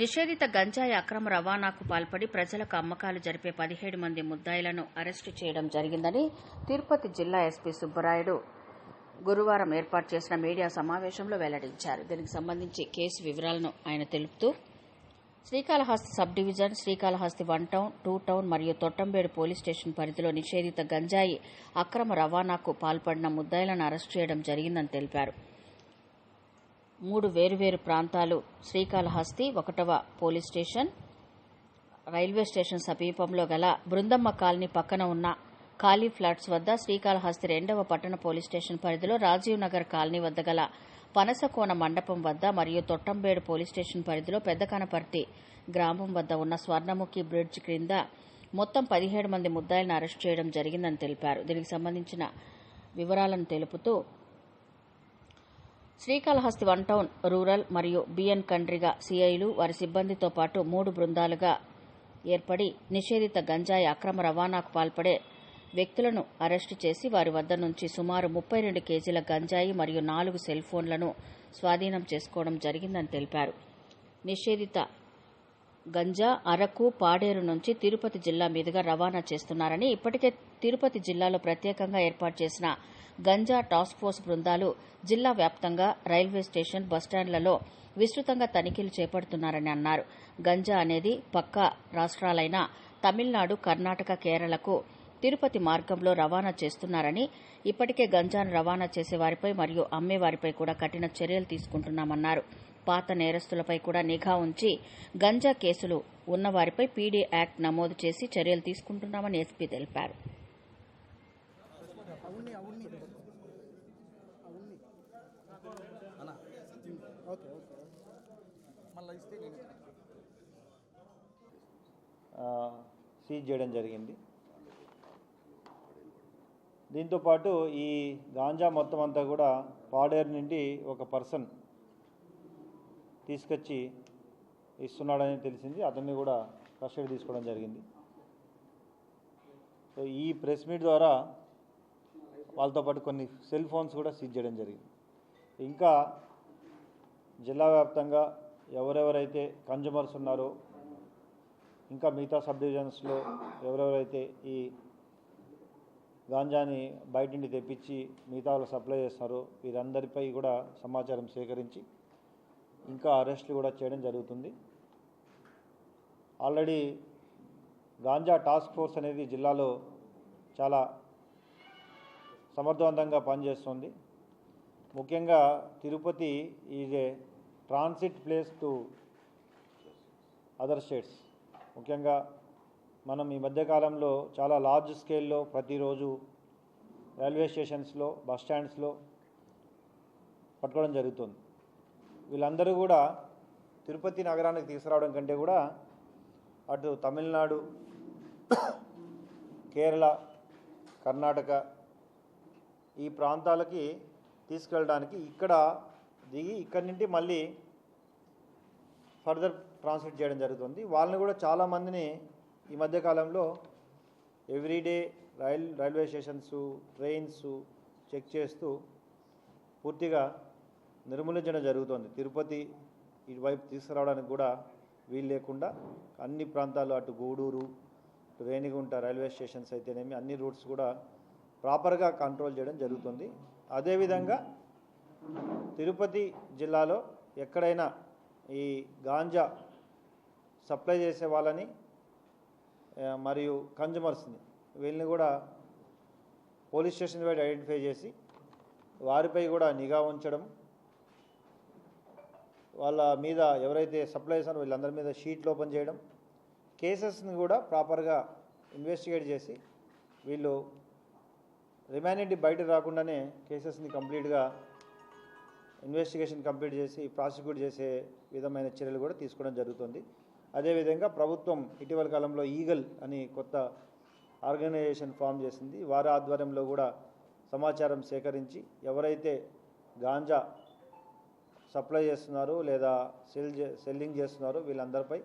నిషేధిత గంజాయి అక్రమ రవాణాకు పాల్పడి ప్రజలకు అమ్మకాలు జరిపే పదిహేడు మంది ముద్దాయిలను అరెస్టు చేయడం జరిగిందని తిరుపతి జిల్లా ఎస్పీ సుబ్బరాయుడు గురువారం ఏర్పాటు చేసిన మీడియా సమావేశంలో వెల్లడించారు. దీనికి సంబంధించి కేసు వివరాలను ఆయన తెలుపుతూ Srikalahasti sub division Srikalahasti one town two town మరియు తొట్టంబేడు పోలీస్ స్టేషన్ పరిధిలో నిషేధిత గంజాయి అక్రమ రవాణాకు పాల్పడిన ముద్దాయిలను అరెస్టు చేయడం జరిగిందని తెలిపారు. మూడు వేరువేరు ప్రాంతాలు. శ్రీకాళహస్తి ఒకటవ పోలీస్ స్టేషన్. రైల్వే స్టేషన్ సమీపంలో గల బృందమ్మ కాలనీ పక్కన ఉన్న ఖాళీ ఫ్లాట్స్ వద్ద శ్రీకాళహస్తి రెండవ పట్టణ పోలీస్ స్టేషన్ పరిధిలో రాజీవ్ నగర్ కాలనీ వద్ద గల పనసకోన మండపం వద్ద మరియు తొట్టంబేడు పోలీస్ స్టేషన్ పరిధిలో పెద్దకనపర్తి గ్రామం వద్ద ఉన్న స్వర్ణముఖి బ్రిడ్జ్ క్రింద మొత్తం పదిహేడు మంది ముద్దాయిలను అరెస్టు చేయడం జరిగిందని తెలిపారు. దీనికి సంబంధించిన వివరాలను తెలుపుతూ శ్రీకాళహస్తి వన్ టౌన్ రూరల్ మరియు బిఎన్ కండ్రిగా సీఐలు వారి సిబ్బందితో పాటు మూడు బృందాలుగా ఏర్పడి నిషేధిత గంజాయి అక్రమ రవాణాకు పాల్పడే వ్యక్తులను అరెస్టు చేసి వారి వద్ద నుంచి సుమారు ముప్పై రెండు కేజీల గంజాయి మరియు నాలుగు సెల్ ఫోన్లను స్వాధీనం చేసుకోవడం జరిగిందని తెలిపారు. నిషేధిత గంజా అరకు పాడేరు నుంచి తిరుపతి జిల్లా మీదుగా రవాణా చేస్తున్నారని ఇప్పటికే తిరుపతి జిల్లాలో ప్రత్యేకంగా ఏర్పాటు చేసిన గంజా టాస్క్ ఫోర్స్ బృందాలు జిల్లా వ్యాప్తంగా రైల్వే స్టేషన్ బస్టాండ్లలో విస్తృతంగా తనిఖీలు చేపడుతున్నారని అన్నారు. గంజా అనేది పక్క రాష్ట్రాలైన తమిళనాడు కర్ణాటక కేరళకు తిరుపతి మార్గంలో రవాణా చేస్తున్నారని ఇప్పటికే గంజాను రవాణా చేసే వారిపై మరియు అమ్మేవారిపై కూడా కఠిన చర్యలు తీసుకుంటున్నామన్నారు. పాత నేరస్తులపై కూడా నిఘా ఉంచి గంజా కేసులు ఉన్నవారిపై పీడీ యాక్ట్ నమోదు చేసి చర్యలు తీసుకుంటున్నామని ఎస్పీ తెలిపారు. ఓకే ఓకే మళ్ళీ ఇస్తే నేను సీజ్ చేయడం జరిగింది. దీంతోపాటు ఈ గాంజా మొత్తం అంతా కూడా పాడేరు నుండి ఒక పర్సన్ తీసుకొచ్చి ఇస్తున్నాడని తెలిసింది. అతన్ని కూడా కస్టడీ తీసుకోవడం జరిగింది. సో ఈ ప్రెస్ మీట్ ద్వారా వాళ్ళతో పాటు కొన్ని సెల్ ఫోన్స్ కూడా సీజ్ చేయడం జరిగింది. ఇంకా జిల్లా వ్యాప్తంగా ఎవరెవరైతే కన్జ్యూమర్స్ ఉన్నారో ఇంకా మిగతా సబ్ డివిజన్స్లో ఎవరెవరైతే ఈ గాంజాని బయట నుండి తెప్పించి మిగతా వాళ్ళు సప్లై చేస్తారో వీరందరిపై కూడా సమాచారం సేకరించి ఇంకా అరెస్టులు కూడా చేయడం జరుగుతుంది. ఆల్రెడీ గాంజా టాస్క్ ఫోర్స్ అనేది జిల్లాలో చాలా సమర్థవంతంగా పనిచేస్తుంది. ముఖ్యంగా Tirupati is a transit place to other states ముఖ్యంగా మనం ఈ మధ్యకాలంలో చాలా లార్జ్ స్కేల్లో ప్రతిరోజు రైల్వే స్టేషన్స్లో బస్ స్టాండ్స్లో పట్టుకోవడం జరుగుతుంది. వీళ్ళందరూ కూడా తిరుపతి నగరానికి తీసుకురావడం కంటే కూడా అటు తమిళనాడు కేరళ కర్ణాటక ఈ ప్రాంతాలకి తీసుకెళ్ళడానికి ఇక్కడ దిగి ఇక్కడి నుండి మళ్ళీ ఫర్దర్ ట్రాన్స్మిట్ చేయడం జరుగుతుంది. వాళ్ళని కూడా చాలామందిని ఈ మధ్యకాలంలో everyday rail railway stations trains check చేస్తూ పూర్తిగా నిర్మూలించడం జరుగుతుంది. తిరుపతి ఇటువైపు తీసుకురావడానికి కూడా వీలు లేకుండా అన్ని ప్రాంతాలు అటు గూడూరు ఇటు రేణిగుంట రైల్వే స్టేషన్స్ అయితేనేమి అన్ని రూట్స్ కూడా ప్రాపర్గా కంట్రోల్ చేయడం జరుగుతుంది. అదేవిధంగా తిరుపతి జిల్లాలో ఎక్కడైనా ఈ గాంజా సప్లై చేసే వాళ్ళని మరియు కన్జ్యూమర్స్ని వీళ్ళని కూడా పోలీస్ స్టేషన్ వైడ్ ఐడెంటిఫై చేసి వారిపై కూడా నిఘా ఉంచడం వాళ్ళ మీద ఎవరైతే సప్లై చేశారో వీళ్ళందరి మీద షీట్లు ఓపెన్ చేయడం కేసెస్ని కూడా ప్రాపర్గా ఇన్వెస్టిగేట్ చేసి వీళ్ళు రిమైనిటీ బయట రాకుండానే కేసెస్ని కంప్లీట్గా ఇన్వెస్టిగేషన్ కంప్లీట్ చేసి ప్రాసిక్యూట్ చేసే విధమైన చర్యలు కూడా తీసుకోవడం జరుగుతుంది. అదేవిధంగా ప్రభుత్వం ఇటీవల కాలంలో ఈగల్ అని కొత్త ఆర్గనైజేషన్ ఫామ్ చేసింది. వారి ఆధ్వర్యంలో కూడా సమాచారం సేకరించి ఎవరైతే గాంజా సప్లై చేస్తున్నారో లేదా సెల్ సెల్లింగ్ చేస్తున్నారో వీళ్ళందరిపై